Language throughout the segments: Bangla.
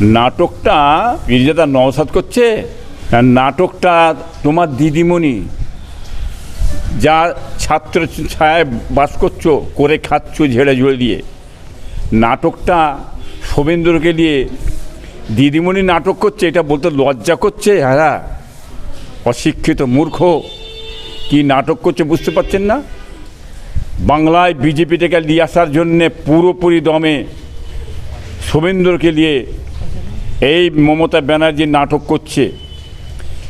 নাটকটা পীরজাদা নওসাদ করছে নাটকটা তোমার দিদিমণি যা ছাত্র ছায়ায় বাস করছ, করে খাচ্ছ ঝেড়ে ঝুড়ে দিয়ে। নাটকটা শোভেন্দ্রকে দিয়ে দিদিমণি নাটক করছে, এটা বলতে লজ্জা করছে হ্যাঁ অশিক্ষিত মূর্খ, কি নাটক করছে বুঝতে পারছেন না? বাংলায় বিজেপিটাকে নিয়ে আসার জন্যে পুরোপুরি দমে শুভেন্দুরকে নিয়ে এই মমতা ব্যানার্জি নাটক করছে।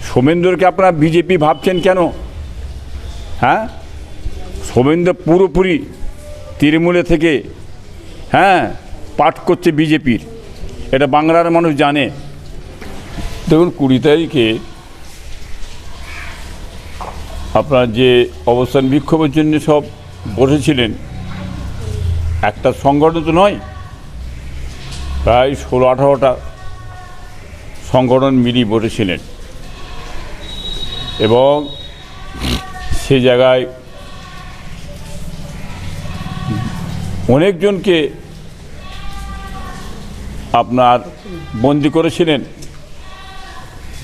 শুভেন্দুরকে আপনারা বিজেপি ভাবছেন কেন? হ্যাঁ? শুভেন্দু পুরোপুরি তৃণমূলে থেকে হ্যাঁ পাঠ করছে বিজেপির। এটা বাংলার মানুষ জানে। দেখুন, কুড়ি তারিখে আপনার যে অবস্থান বিক্ষোভের জন্য সব বসেছিলেন, একটা সংগঠন তো নয়, প্রায় ষোলো আঠারোটা সংগঠন মিলিয়ে বসেছিলেন এবং সে জায়গায় অনেকজনকে আপনার বন্দি করেছিলেন।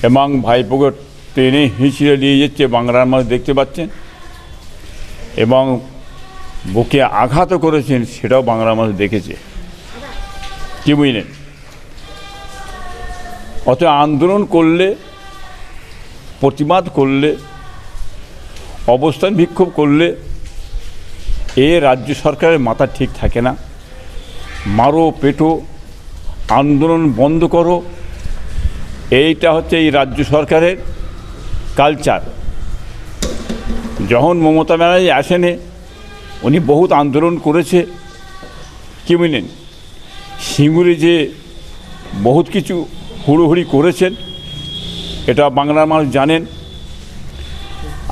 এবং ভাইপোকে ট্রেনে হিঁচড়ে নিয়ে যাচ্ছে বাংলার মানুষ দেখতে পাচ্ছেন। এবং বুকে আঘাতও করেছেন, সেটাও বাংলার মানুষ দেখেছে। কি বুঝলেন? অত আন্দোলন করলে, প্রতিবাদ করলে, অবস্থান বিক্ষোভ করলে এ রাজ্য সরকারের মাথা ঠিক থাকে না। মারো পেটো, আন্দোলন বন্ধ করো। এইটা হচ্ছে এই রাজ্য সরকারের কালচার। যখন মমতা ব্যানার্জি আসেনে, উনি বহুত আন্দোলন করেছে। কি বুঝলেন? সিঙ্গুরে যে বহুত কিছু হুড়োহুড়ি করেছেন। এটা বাংলার মানুষ জানেন।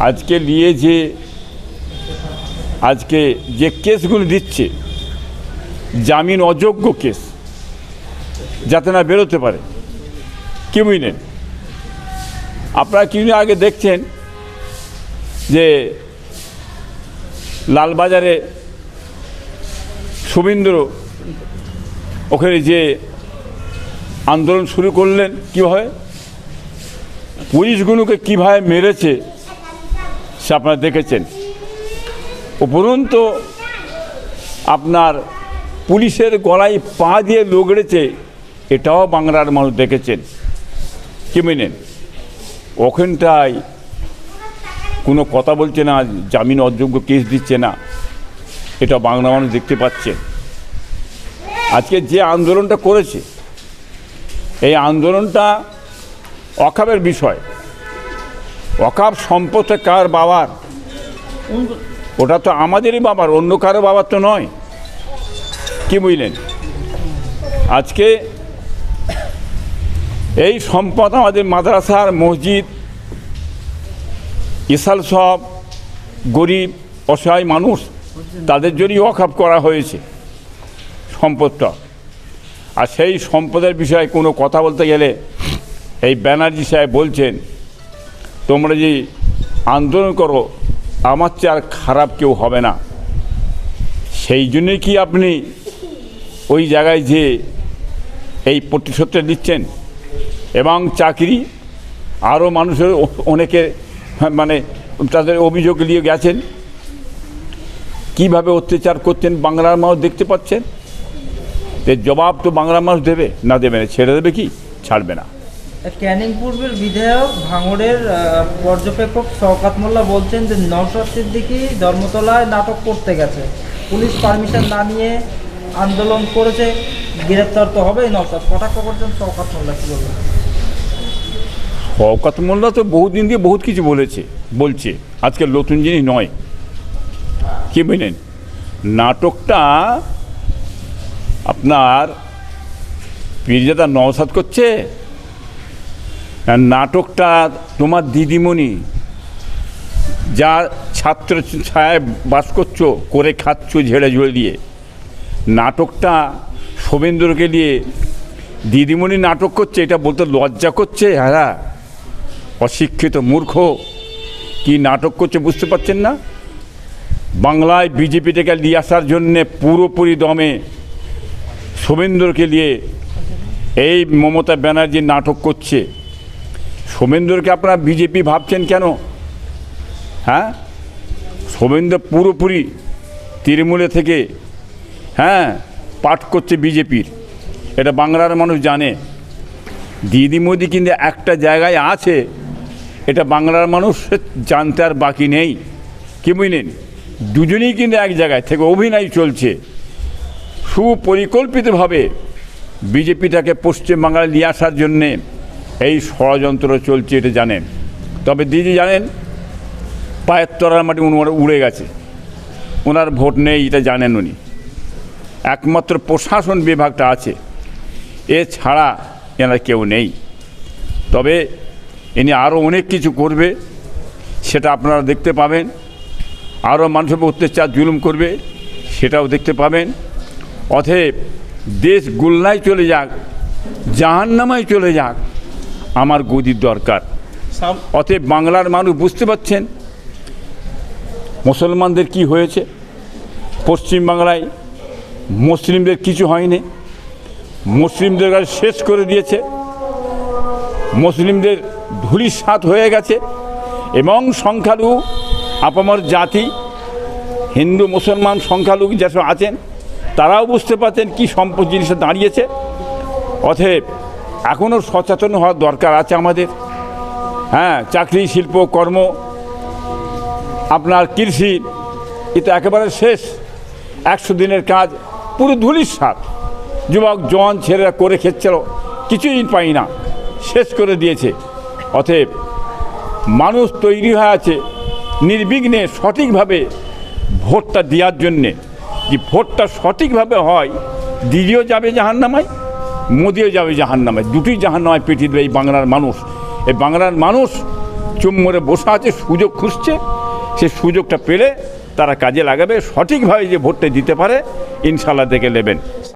আজকে নিয়ে যে, আজকে যে কেসগুলো দিচ্ছে, জামিন অযোগ্য কেস, যাতে না বেরোতে পারে, কি বুঝলেন? আপনারা কিছুদিন আগে দেখছেন যে, লালবাজারে শুভেন্দ্র ওখানে যে আন্দোলন শুরু করলেন কীভাবে পুলিশগুলোকে কীভাবে মেরেছে সে আপনারা দেখেছেন। উপরন্ত আপনার পুলিশের গলায় পা দিয়ে লগড়েছে, এটাও বাংলার মানুষ দেখেছেন। কি মেনেন? ওখানটায় কোনো কথা বলছে না, জামিন অযোগ্য কেস দিচ্ছে না, এটা বাংলা মানুষ দেখতে পাচ্ছে। আজকে যে আন্দোলনটা করেছে আন্দোলনটা অকাবের বিষয়। অকাব সম্পদটা কার বাবার? ওটা তো আমাদেরই বাবার, অন্য কারও বাবার তো নয়। কি বুঝলেন? আজকে এই সম্পদ আমাদের মাদ্রাসার মসজিদ, ইসাল সব গরিব, অসহায় মানুষ, তাদের জন্যই অখাপ করা হয়েছে সম্পদটা। আর সেই সম্পদের বিষয়ে কোনো কথা বলতে গেলে এই ব্যানার্জি সাহেব বলছেন, তোমরা যে আন্দোলন করো, আমার চেয়ে আর খারাপ কেউ হবে না। সেই জন্যই কি আপনি ওই জায়গায় যে এই প্রতিশোধটা দিচ্ছেন এবং চাকরি আরও মানুষের অনেকে মানে তাদের অভিযোগ নিয়ে গেছেন। কীভাবে অত্যাচার করছেন বাংলার মানুষ দেখতে পাচ্ছেন? এর জবাব তো বাংলা মানুষ দেবে না দেবে না ছেড়ে দেবে কি? ছাড়বে না। ক্যানিং পূর্বের বিধায়ক ভাঙড়ের পর্যবেক্ষক শওকাত মোল্লা বলছেন যে নওশাদ সিদ্দিকি ধর্মতলায় নাটক করতে গেছে। পুলিশ পারমিশন না নিয়ে আন্দোলন করেছে গ্রেপ্তার তো হবেই নওশাদ। কটাক্ষ করছেন শওকাত মোল্লা কি বলবেন? শওকাত মোল্লা তো বহুদিন দিয়ে বহুত কিছু বলেছে বলছে। আজকে নতুন জিনিস নয়। কি বুঝলেন নাটকটা আপনার পীরজাদা নওসাদ করছে? নাটকটা তোমার দিদিমণি যা ছাত্র ছায়ায় বাস করছ, করে খাচ্ছ ঝেড়ে ঝুড়ে দিয়ে। নাটকটা শোভেন্দ্রকে দিয়ে দিদিমণি নাটক করছে, এটা বলতে লজ্জা করছে? হ্যাঁ অশিক্ষিত মূর্খ, কি নাটক করছে বুঝতে পারছেন না? বাংলায় বিজেপিটাকে নিয়ে আসার জন্যে পুরোপুরি দমে শুভেন্দুরকে নিয়ে এই মমতা ব্যানার্জি নাটক করছে। সোমেন্দ্রকে আপনারা বিজেপি ভাবছেন কেন? হ্যাঁ? সোমেন্দ্র পুরোপুরি তৃণমূলে থেকে হ্যাঁ পাঠ করছে বিজেপির। এটা বাংলার মানুষ জানে। দিদি মোদি কিন্তু একটা জায়গায় আছে, এটা বাংলার মানুষ জানতে আর বাকি নেই। কি বুঝলেন? দুজনেই কিন্তু এক জায়গায় থেকে অভিনয় চলছে। সুপরিকল্পিতভাবে বিজেপিটাকে পশ্চিমবাংলায় নিয়ে আসার জন্যে এই ষড়যন্ত্র চলছে এটা জানেন। তবে দিদি জানেন পায়ের তলার মাটি উড়ে গেছে। ওনার ভোট নেই, এটা জানেন উনি। একমাত্র প্রশাসন বিভাগটা আছে। এছাড়া এনার কেউ নেই। তবে ইনি আরও অনেক কিছু করবে, সেটা আপনারা দেখতে পাবেন। আরও মানুষের অত্যাচার জুলুম করবে, সেটাও দেখতে পাবেন। অতএব দেশ গুলনায় চলে যাক জাহান্নামায় চলে যাক আমার গদির দরকার। অতএব বাংলার মানুষ বুঝতে পারছেন মুসলমানদের কি হয়েছে। পশ্চিমবাংলায় মুসলিমদের কিছু হয়নি। মুসলিমদের কাছে শেষ করে দিয়েছে। মুসলিমদের ধুলিসাৎ হয়ে গেছে এবং সংখ্যালঘু আপামর জাতি হিন্দু মুসলমান সংখ্যালঘু যেসব আছেন তারাও বুঝতে পারছেন কি সম্পদ জিনিসটা দাঁড়িয়েছে। অতএব এখনও সচেতন হওয়ার দরকার আছে আমাদের। হ্যাঁ চাকরি, শিল্প, কর্ম, আপনার কৃষি এটা একেবারে শেষ। একশো দিনের কাজ, পুরো ধুলির সাপ। যুবক জন, ছেলেরা করে খেচ্ছিল, কিছুই পাই না। শেষ করে দিয়েছে। অতএব মানুষ তৈরি হয়ে আছে নির্বিঘ্নে সঠিকভাবে ভোটটা দেওয়ার জন্যে। যে ভোটটা সঠিকভাবে হয়, দিদিও যাবে জাহান্নামায়, মোদিও যাবে জাহান্নামায়। দুটি জাহান্নামায় পেটিয়ে দেবে এই বাংলার মানুষ। এই বাংলার মানুষ চুম্বরে বসে আছে, সুযোগ খুঁজছে। সে সুযোগটা পেলে তারা কাজে লাগাবে, সঠিকভাবে যে ভোটটা দিতে পারে ইনশাল্লাহ দেখে নেবেন।